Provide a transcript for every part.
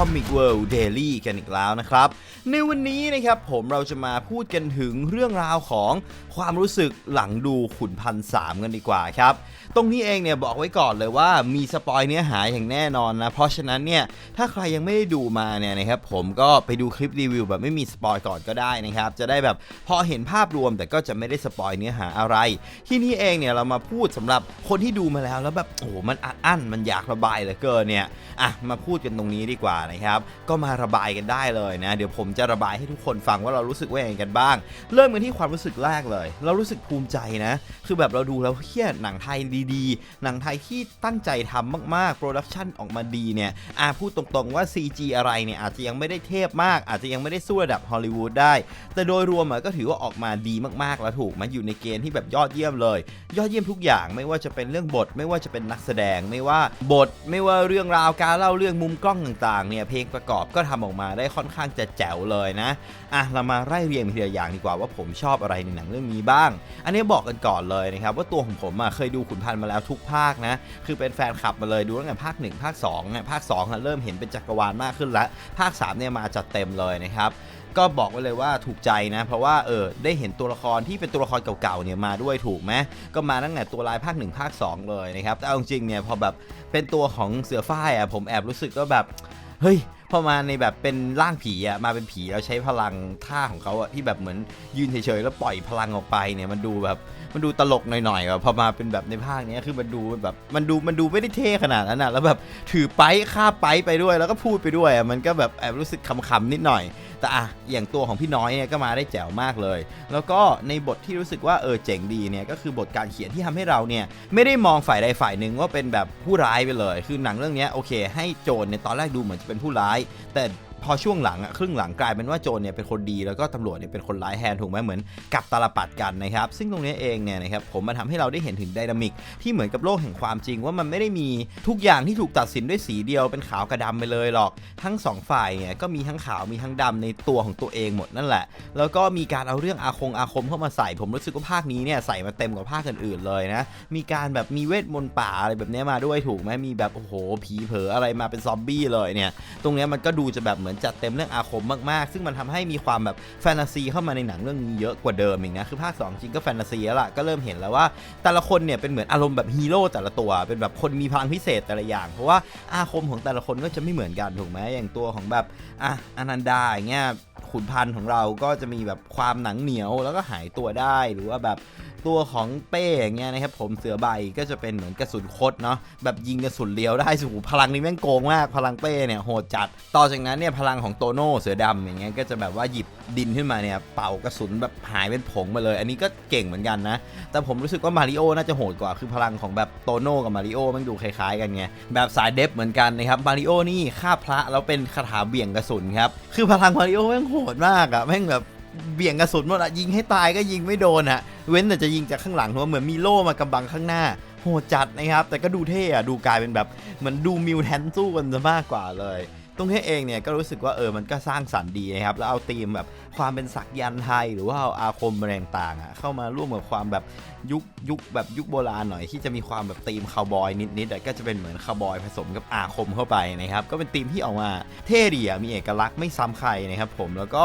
Comic World Daily กันอีกแล้วนะครับ ในวันนี้นะครับผมเราจะมาพูดกันถึงเรื่องราวของความรู้สึกหลังดูขุนพันสามกันดีกว่าครับ ตรงนี้เองเนี่ยบอกไว้ก่อนเลยว่ามีสปอยเนื้อหาอย่างแน่นอนนะ เพราะฉะนั้นเนี่ยถ้าใครยังไม่ได้ดูมาเนี่ยนะครับผมก็ไปดูคลิปรีวิวแบบไม่มีสปอยก่อนก็ได้นะครับ จะได้แบบพอเห็นภาพรวมแต่ก็จะไม่ได้สปอยเนื้อหาอะไร ที่นี่เองเนี่ยเรามาพูดสำหรับคนที่ดูมาแล้วแล้วแบบโอ้โหมันอัดอั้นมันอยากระบายเหลือเกินเนี่ยอะมาพูดกันตรงนี้ดีกว่านะครับก็มาระบายกันได้เลยนะ เดี๋ยวผมจะระบายให้ทุกคนฟังว่าเรารู้สึกว่าอย่างกันบ้าง เริ่มกันที่ความรู้สึกแรกเลย เรารู้สึกภูมิใจนะ คือแบบเราดูแล้วเฮียหนังไทยดีๆ หนังไทยที่ตั้งใจทำมากๆโปรดักชันออกมาดีเนี่ยอะพูดตรงๆว่า CG อะไรเนี่ยอาจจะยังไม่ได้เทพมาก อาจจะยังไม่ได้สู้ระดับฮอลลีวูดได้ แต่โดยรวมอะก็ถือว่าออกมาดีมากๆแล้วถูกมันอยู่ในเกณฑ์ที่แบบยอดเยี่ยมเลย ยอดเยี่ยมทุกอย่างไม่ว่าจะเป็นเรื่องบท ไม่ว่าจะเป็นนักแสดง ไม่ว่าบท ไม่ว่าเรื่องราวการเล่าเรื่องมุมกล้องต่างๆเนี่ยเพลงประกอบก็ทำออกมาได้ค่อนข้างจะแจ๋วเลยนะอะเรามาไล่เรียงทีละอย่างดีกว่าว่าผมชอบอะไรในหนังเรื่องนี้บ้าง อันนี้บอกกันก่อนเลยนะครับว่าตัวของผมอะเคยดูขุนพันธ์มาแล้วทุกภาคนะคือเป็นแฟนคลับมาเลยดูตั้งแต่ภาค 1 ภาค2เนี่ยภาค2อะเริ่มเห็นเป็นจักรวาลมากขึ้นล้วภาค3เนี่ยมาจัดเต็มเลยนะครับก็บอกไว้เลยว่าถูกใจนะ เพราะว่าเออได้เห็นตัวละครที่เป็นตัวละครเก่าๆเนี่ยมาด้วยถูกไหมก็มาตั้งแต่ตัวลายภาค 1 ภาค 2 เลยนะครับแต่เอาจริงๆเนี่ยพอแบบเป็นตัวของเสือฝ้ายอะผมแอบรู้สึกก็แบบ เฮ้ยพอมาในแบบเป็นร่างผีอะมาเป็นผีแล้วใช้พลังท่าของเขาอะที่แบบเหมือนยืนเฉยๆแล้วปล่อยพลังออกไปเนี่ยมันดูแบบมันดูตลกหน่อยๆอะพอมาเป็นแบบในภาคเนี้ยคือมันดูแบบมันดูมันดูไม่ได้เท่ขนาดนั้นอะแล้วแบบถือไปฆ่าไปไปด้วยแล้วก็พูดไปด้วยอะมันก็แบบแอบรู้สึกขำๆนิดหน่อย แต่อะอย่างตัวของพี่น้อยเนี่ยก็มาได้แจ๋วมากเลย แล้วก็ในบทที่รู้สึกว่าเออเจ๋งดีเนี่ยก็คือบทการเขียนที่ทำให้เราเนี่ยไม่ได้มองฝ่ายใดฝ่ายหนึ่งว่าเป็นแบบผู้ร้ายไปเลย คือหนังเรื่องนี้โอเค ให้โจรในยตอนแรกดูเหมือนจะเป็นผู้ร้าย แต่ พอช่วงหลังอะครึ่งหลังกลายเป็นว่าโจรเนี่ยเป็นคนดีแล้วก็ตำรวจเนี่ยเป็นคนร้ายแทนถูกไหมเหมือนกับตาลปัดกันนะครับ ซึ่งตรงนี้เองเนี่ยนะครับผมมาทำให้เราได้เห็นถึงไดนามิกที่เหมือนกับโลกแห่งความจริง ว่ามันไม่ได้มีทุกอย่างที่ถูกตัดสินด้วยสีเดียวเป็นขาวกับดำไปเลยหรอกทั้งสองฝ่ายเนี่ยก็มีทั้งขาวมีทั้งดำในตัวของตัวเองหมดนั่นแหละ แล้วก็มีการเอาเรื่องอาคงอาคมเข้ามาใส่ ผมรู้สึกว่าภาคนี้เนี่ยใส่มาเต็มกว่าภาคอื่นๆเลยนะมีการแบบมีเวทมนต์ป่าอะไรแบบนี้มาด้วยถูกไหมมีแบบโอ้โหผีเผออะไรมาเป็นซอมบี้เลยเนี่ยตรงนี้มันก็ดูจะแบบเหมือนือนจัดเต็มเรื่องอาคมมากๆ ซึ่งมันทำให้มีความแบบแฟนตาซีเข้ามาในหนังเรื่องนี้เยอะกว่าเดิมอีกนะคือภาค 2 จริงก็แฟนตาซีแล้วล่ะก็เริ่มเห็นแล้วว่าแต่ละคนเนี่ยเป็นเหมือนอารมณ์แบบฮีโร่แต่ละตัว เป็นแบบคนมีพลังพิเศษแต่ละอย่าง เพราะว่าอาคมของแต่ละคนก็จะไม่เหมือนกันถูกไหมอย่างตัวของแบบอะอนันดาอย่างเงี้ยขุนพันธ์ของเราก็จะมีแบบความหนังเหนียวแล้วก็หายตัวได้หรือว่าแบบ ตัวของเป้อย่างเงี้ยนะครับผมเสือใบก็จะเป็นเหมือนกระสุนคดเนาะแบบยิงกระสุนเลี้ยวได้สูพลังนี้แม่งโกงมากพลังเป้เนี่ยโหดจัด ต่อจากนั้นเนี่ยพลังของโตโน่เสือดำอย่างเงี้ยก็จะแบบว่าหยิบดินขึ้นมาเนี่ยเป่ากระสุนแบบหายเป็นผงมาเลย อันนี้ก็เก่งเหมือนกันนะ แต่ผมรู้สึกว่ามาริโอน่าจะโหดกว่าคือพลังของแบบโตโน่กับมาริโอมันดูคล้ายๆ กันไงแบบสายเดฟเหมือนกันนะครับมาริโอนี่ฆ่าพระแล้วเป็นคาถาเบี่ยงกระสุนครับคือพลังมาริโอแม่งโหดมากอะแม่งแบบ เบี่ยงกระสุนหมดอะยิงให้ตายก็ยิงไม่โดนอะเว้นแต่จะยิงจากข้างหลังเพราะว่าเหมือนมีโล่มากำบังข้างหน้า โหจัดนะครับ แต่ก็ดูเท่อะดูกลายเป็นแบบเหมือนดูมิวแทนสู้กันซะมากกว่าเลย ตรงนี้เองเนี่ยก็รู้สึกว่าเออมันก็สร้างสรรค์ดีนะครับแล้วเอาธีมแบบความเป็นศักยันต์ไทย หรือว่าเอาอาคมอะไรต่างๆอะเข้ามาร่วมกับความแบบยุคยุคแบบยุคโบราณหน่อยที่จะมีความแบบธีมคาวบอยนิดๆอะก็จะเป็นเหมือนคาวบอยผสมกับอาคมเข้าไปนะครับก็เป็นธีมที่ออกมาเท่ดีอะมีเอกลักษณ์ไม่ซ้ำใครนะครับผมแล้วก็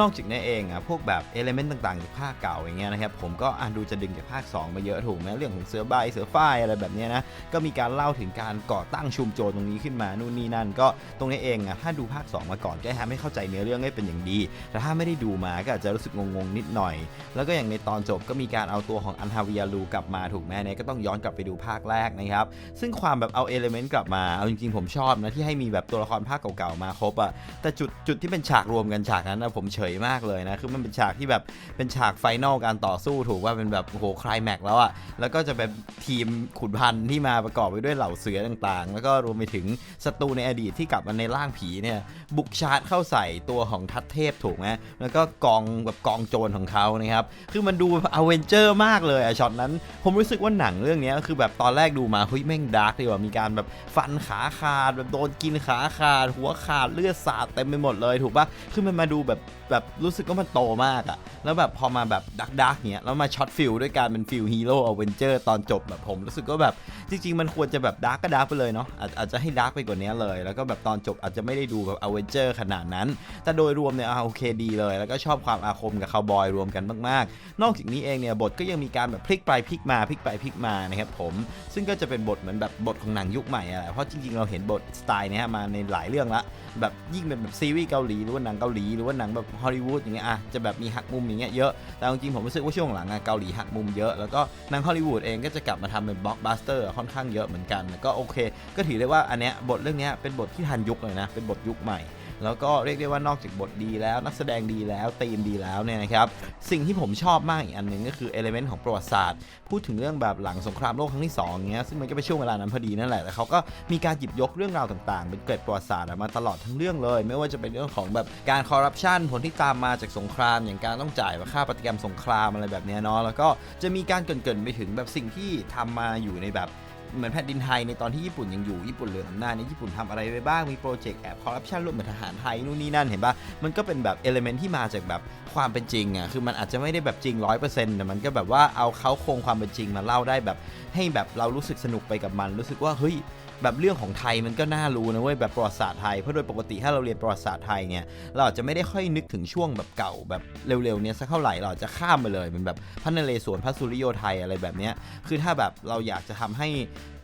นอกจากนี้เองอะพวกแบบเอลเมนต์ต่างๆจากภาคเก่าอย่างเงี้ยนะครับผมก็อ่านดูจะดึงจากภาค 2 มาเยอะถูกไหมเรื่องของเสือใบเสือฝ้ายอะไรแบบเนี้ยนะก็มีการเล่าถึงการก่อตั้งชุมโจรตรงนี้ขึ้นมานู่นนี่นั่น ก็ตรงนี้เองอะถ้าดูภาค 2 มาก่อนก็จะทำให้เข้าใจเนื้อเรื่องได้เป็นอย่างดีแต่ถ้าไไม่ได้ดูมาก็อาจจะรู้สึกงงๆนิดหน่อย แล้วก็อย่างในตอนจบก็มีการเอาตัวของอันฮาวิยาลูกลับมาถูกไหมเนี่ยก็ต้องย้อนกลับไปดูภาคแรกนะครับ ซึ่งความแบบเอาเอลเมนต์กลับมาเอาจริงๆผมชอบนะที่ให้มีแบบตัวละครภาคเก่าๆมาครบอะแต่จุดจุดที่เป็นฉากรวมกันฉากนั้นนะผมเฉยมากเลยนะคือมันเป็นฉากที่แบบเป็นฉากไฟนอลการต่อสู้ถูกว่าเป็นแบบโอ้โหคลายแม็กแล้วอะแล้วก็จะเป็นทีมขุนพันธ์ที่มาประกอบไปด้วยเหล่าเสือต่างๆ แล้วก็รวมไปถึงศัตรูในอดีตที่กลับมาในร่างผีเนี่ยบุกชาร์จเข้าใส่ตัวของทัตเทพถูกไหมแล้วก็กองแบบกองโจรของเขานะครับ คือมันดูอเวนเจอร์มากเลยอะช็อตนั้น ผมรู้สึกว่าหนังเรื่องนี้คือแบบตอนแรกดูมาเฮ้ยแม่งดาร์กดีว่ามีการแบบฟันขาขาดแบบโดนกินขาขาด หัวขาดเลือดสาดเต็มไปหมดเลยถูกปะคือมันมาดูแบบแบบรู้สึกว่ามันโตมากอะแล้วแบบพอมาแบบดักดักเนี้ยแล้วมาช็อตฟิลด้วยการเป็นฟิลฮีโร่อเวนเจอร์ตอนจบแบบผมรู้สึกว่าแบบจริง ๆ มันควรจะแบบดาร์กก็ดาร์กไปเลยเนาะอาจอาจจะให้ดาร์กไปกว่านี้เลย แล้วก็แบบตอนจบอาจจะไม่ได้ดูแบบอเวนเจอร์ขนาดนั้น แต่โดยรวมเนี่ยอะโอเคดีเลยแล้วก็ชอบความอาคมกับคาวบอยรวมกันมากๆ นอกจากนี้เองเนี่ยบทก็ยังมีการแบบพลิกไปพลิกมาพลิกไปพลิกมานะครับผมซึ่งก็จะเป็นบทเหมือนแบบบทของหนังยุคใหม่อะไรเพราะจริงๆเราเห็นบทสไตล์เนี้ยมาในหลายเรื่องละแบบยิ่งเป็นแบบซีรีส์เกาหลีหรือว่าหนังเกาหลีหรือว่าหนังแบบฮอลลีวูดอย่างเงี้ยอะจะแบบมีหักมุมอย่างเงี้ยเยอะแต่จริงๆผมรู้สึกว่าช่วงหลังอะเกาหลีหักมุมเยอะแล้วก็หนังฮอลลีวูดเองก็จะกลับมาทำเป็นบล็อกบัสเตอร์ค่อนข้างเยอะเหมือนกันก็โอเค ก็ถือได้ว่าอันเนี้ยบทเรื่องเนี้ยเป็นบทที่ทันยุคเลยนะเป็นบทยุคใหม่ แล้วก็เรียกได้ว่านอกจากบทดีแล้วนักแสดงดีแล้วธีมดีแล้วเนี่ยนะครับสิ่งที่ผมชอบมากอีกอันหนึ่งก็คือเอลเมนต์ของประวัติศาสตร์ พูดถึงเรื่องแบบหลังสงครามโลกครั้งที่2องเงี้ยซึ่งมันก็เป็นช่วงเวลานั้นพอดีนั่นแหละแต่เขาก็มีการหยิบยกเรื่องราวต่างๆ เป็นเกร็ดประวัติศาสตร์มาตลอดทั้งเรื่องเลย ไม่ว่าจะเป็นเรื่องของแบบการคอร์รัปชันผลที่ตามมาจากสงคราม อย่างการต้องจ่ายค่าปฏิกรรมสงครามอะไรแบบเนี้ยเนาะแล้วก็จะมีการเกินๆไปถึงแบบสิ่งที่ทำมาอยู่ในแบบ เหมือนแผ่นดินไทยในตอนที่ญี่ปุ่นยังอยู่ญี่ปุ่นเหลืออำนาจในญี่ปุ่นทำอะไรไปบ้างมีโปรเจกต์แอบคอร์รัปชันร่วมกับทหารไทยนู่นนี่นั่นเห็นปะมันก็เป็นแบบเอลเมนที่มาจากแบบความเป็นจริงอะคือมันอาจจะไม่ได้แบบจริงร้อยเปอร์เซ็นต์แต่มันก็แบบว่าเอาเขาโครงความเป็นจริงมาเล่าได้แบบ ให้แบบเรารู้สึกสนุกไปกับมัน รู้สึกว่าเฮ้ย แบบเรื่องของไทยมันก็น่ารู้นะเว้ยแบบประวัติศาสตร์ไทยเพราะโดยปกติถ้าเราเรียนประวัติศาสตร์ไทยเนี่ยเราอาจจะไม่ได้ค่อยนึกถึงช่วงแบบเก่าแบบเร็วๆเนี้ยสักเท่าไหร่เราอาจจะข้ามไปเลยเป็นแบบพระนเรศวรพระสุริโยไทยอะไรแบบเนี้ยคือถ้าแบบเราอยากจะทำให้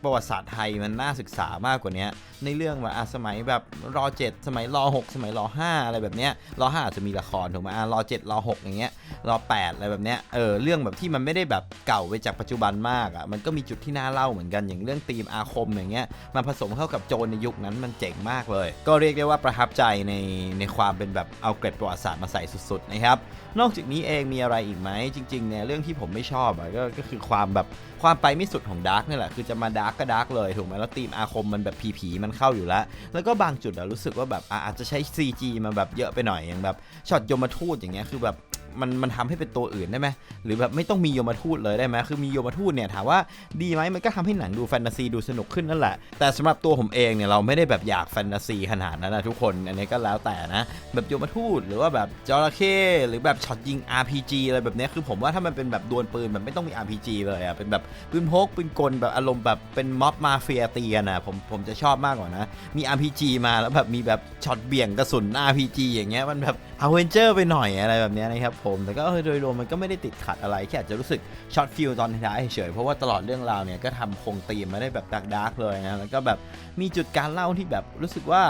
ประวัติศาสตร์ไทยมันน่าศึกษามากกว่านี้ในเรื่องว่าอะสมัยแบบรอ7สมัยรอ6สมัยรอ5อะไรแบบเนี้ยรอ5อาจจะมีละครถูกไหมอะรอ7รอ6อย่างเงี้ยรอ8อะไรแบบเนี้ยเออเรื่องแบบที่มันไม่ได้แบบเก่าไปจากปัจจุบันมากอะมันก็มีจุดที่น่าเล่าเหมือนกันอย่างเรื่องธีมอาคมอย่างเงี้ยมาผสมเข้ากับโจรในยุคนั้นมันเจ๋งมากเลย ก็เรียกได้ว่าประทับใจในในความเป็นแบบเอาเกร็ดประวัติศาสตร์มาใส่สุดๆนะครับนอกจากนี้เองมีอะไรอีกไหมจริงๆเนี่ยเรื่องที่ผมไม่ชอบอะก็ก็คือความแบบความไปไม่สุดของดาร์กนี่แหละคือจะมาดาร์กก็ดาร์กเลยถูกไหมแล้วธีมอาคมมันแบบผีๆมันเข้าอยู่แล้ว แล้วก็บางจุดอะรู้สึกว่าแบบอะอาจจะใช้ CG มาแบบเยอะไปหน่อยอย่างแบบช็อตยมทูตอย่างเงี้ยคือแบบ มันมันทำให้เป็นตัวอื่นได้ไหมหรือแบบไม่ต้องมีโยมทูตเลยได้ไหมคือมีโยมทูตเนี่ยถามว่าดีไหมมันก็ทำให้หนังดูแฟนตาซีดูสนุกขึ้นนั่นแหละ แต่สำหรับตัวผมเองเนี่ยเราไม่ได้แบบอยากแฟนตาซีขนาดนั้นนะทุกคนอันนี้ก็แล้วแต่นะ แบบโยมทูตหรือว่าแบบจระเข้หรือแบบช็อตยิง RPG อะไรแบบเนี้ยคือผมว่าถ้ามันเป็นแบบดวลปืนแบบไม่ต้องมี RPG เลยอะเป็นแบบปืนพกปืนกลแบบอารมณ์แบบเป็นม็อบมาเฟียตีกันนะผมผมจะชอบมากกว่านะ มี RPG มาแล้วแบบมีแบบช็อตเบี่ยงกระสุน RPG อย่างเงี้ยมันแบบอเวนเจอร์ไปหน่อยอะไรแบบนี้นะครับผมแต่ก็เออโดยรวมมันก็ไม่ได้ติดขัดอะไร แค่อาจจะรู้สึกช็อตฟิลตอนท้ายเฉยๆเพราะว่าตลอดเรื่องราวเนี่ยก็ทำคงตีมมาได้แบบดักดาร์กเลยนะแล้วก็แบบมีจุดการเล่าที่แบบรู้สึกว่า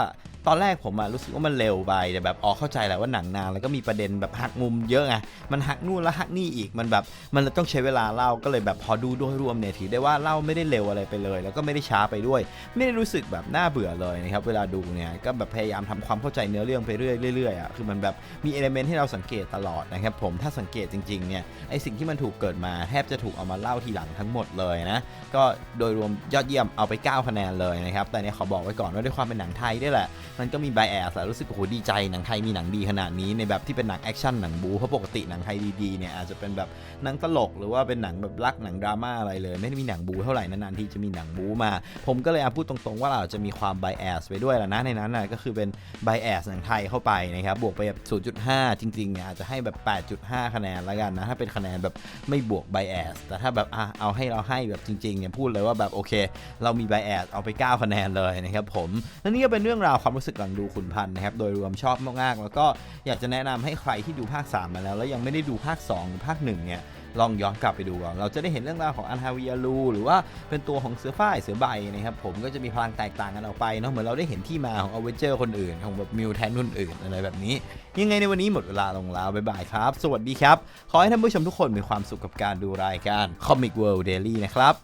ตอนแรกผมอะรู้สึกว่ามันเร็วไปแต่แบบออกเข้าใจแหละว่าหนังนานแล้วก็มีประเด็นแบบหักมุมเยอะไงมันหักนู่นแล้วหักนี่อีกมันแบบมันต้องใช้เวลาเล่าก็เลยแบบพอดูโดยรวมเนี่ยถือได้ว่าเล่าไม่ได้เร็วอะไรไปเลย แล้วก็ไม่ได้ช้าไปด้วย ไม่ได้รู้สึกแบบน่าเบื่อเลยนะครับเวลาดูเนี่ยก็แบบพยายามทำความเข้าใจเนื้อเรื่องไปเรื่อยเรื่อยๆอะคือมันแบบมีเอลเมนต์ให้เราสังเกตตลอดนะครับผมถ้าสังเกตจริงๆเนี่ยไอสิ่งที่มันถูกเกิดมาแทบจะถูกเอามาเล่าทีหลังทั้งหมดเลยนะก็โดยรวมยอดเยี่ยมเอาไป 9 คะแนนเลยนะครับแต่เนี่ยขอบอกไว้ก่อนว่าด้วยความเป็นหนังไทยด้วยแหละมันก็มีไบแอสรู้สึกโอ้โหดีใจหนังไทยมีหนังดีขนาดนี้ในแบบที่เป็นหนังแอคชั่นหนังบูเพราะปกติหนังไทยดีๆเนี่ยอาจจะเป็นแบบหนังตลกหรือว่าเป็นหนังแบบรักหนังดราม่าอะไรเลย ไม่ได้มีหนังบูเท่าไหร่นานๆที่จะมีหนังบูมา ผมก็เลยเอาพูดตรงๆว่าเราจะมีความไบแอสไปด้วยแหละนะในนั้นนะก็คือเป็นไบแอสหนังไทยเข้าไปนะครับบวกไปแบบ0.5 จริงๆเนี่ยอาจจะให้แบบ 8.5 คะแนนละกันนะถ้าเป็นคะแนนแบบไม่บวกไบแอสแต่ถ้าแบบอะเอาให้เราให้แบบจริงๆเนี่ยพูดเลยว่าแบบโอเค เรามีไบแอสเอาไป 9 คะแนนเลยนะครับผมและนี่ก็เป็นเรื่องราวความรู้สึกหลังดูขุนพันธ์นะครับโดยรวมชอบมากๆแล้วก็อยากจะแนะนำให้ใครที่ดูภาค 3 มาแล้ว แล้วยังไม่ได้ดูภาค 2 หรือภาค1เนี่ยลองย้อนกลับไปดูก่อนเราจะได้เห็นเรื่องราวของอันฮาวิอาลูหรือว่าเป็นตัวของเสือฝ้ายเสือใบนะครับผมก็จะมีพลังแตกต่างกันออกไปเนาะเหมือนเราได้เห็นที่มาของอเวนเจอร์คนอื่นของแบบมิวแทนคนอื่นอะไรแบบนี้ ยังไงในวันนี้หมดเวลาลงแล้วบ๊ายบายครับ สวัสดีครับ ขอให้ท่านผู้ชมทุกคนมีความสุขกับการดูรายการ Comic World Daily นะครับ